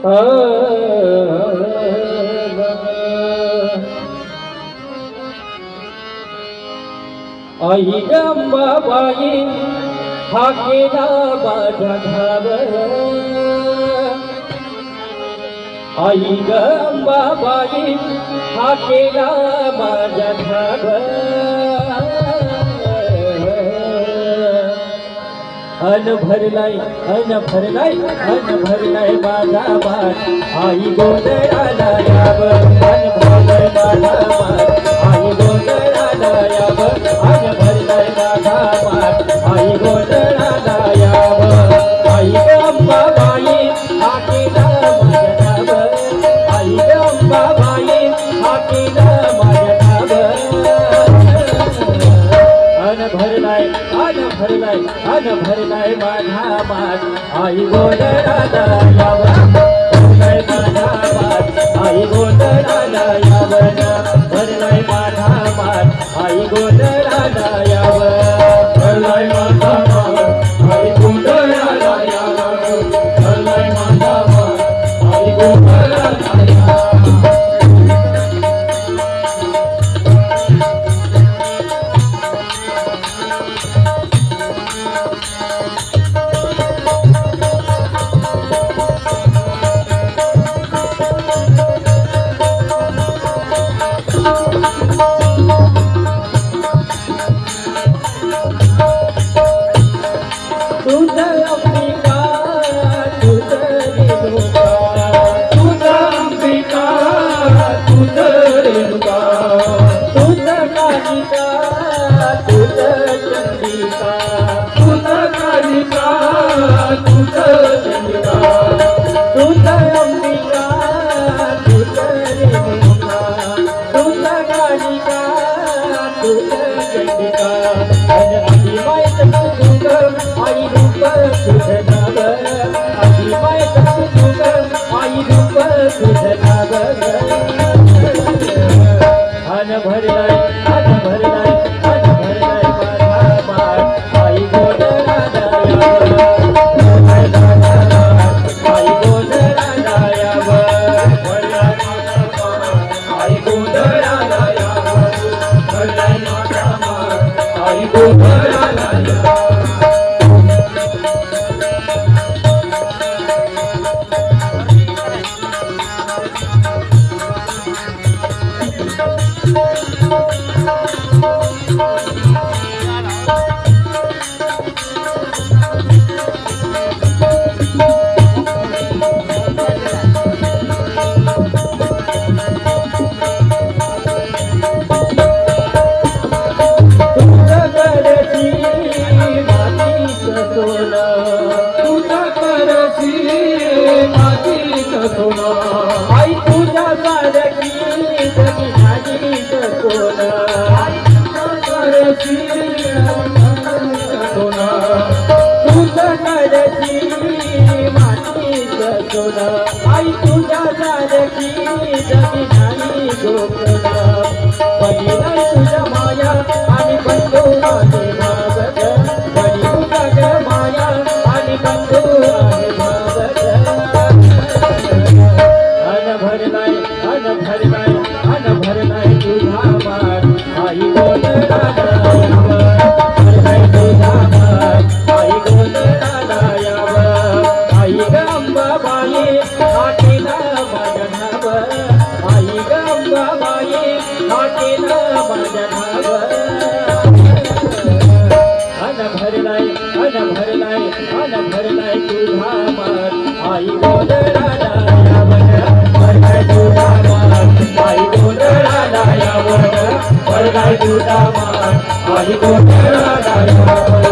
आई गंबाबाई हा केला माझा धाव अन भरलाय अन भरलाय अन भरलाय माझा भात आई गोंधळाला याव अन भरलाय माझा भात आई गोंधळाला याव अन भरलाय माझा भात आई गोंधळाला याव आई गंबाबाई बाई केला माझ्या आई गंबाबाई बाई केला भरलाय भरलाय माझा मात आई गोंधळाला यावर भरलाय माझा मात आई गोंधळाला यावर भरलाय माझा मात आई गोंधळाला oh la la सोनं तुझ्याकडची मातीचं सोनं आई तुझ्या सारखी जगी माझीचं सोनं आई तुझ्याकडची मातीचं सोनं तुझ्याकडची आई तुझ्या सारखी जगी नाही गोपनं आई गंबाबाई आठीला माझ्या नाव अन भरलाय अन भरलाय अन भरलाय तुझा मान आई गोंधळाला यावं भरलाय तुझा मान आई गोंधळाला भरलाय तुझा मान आई गोंधळाला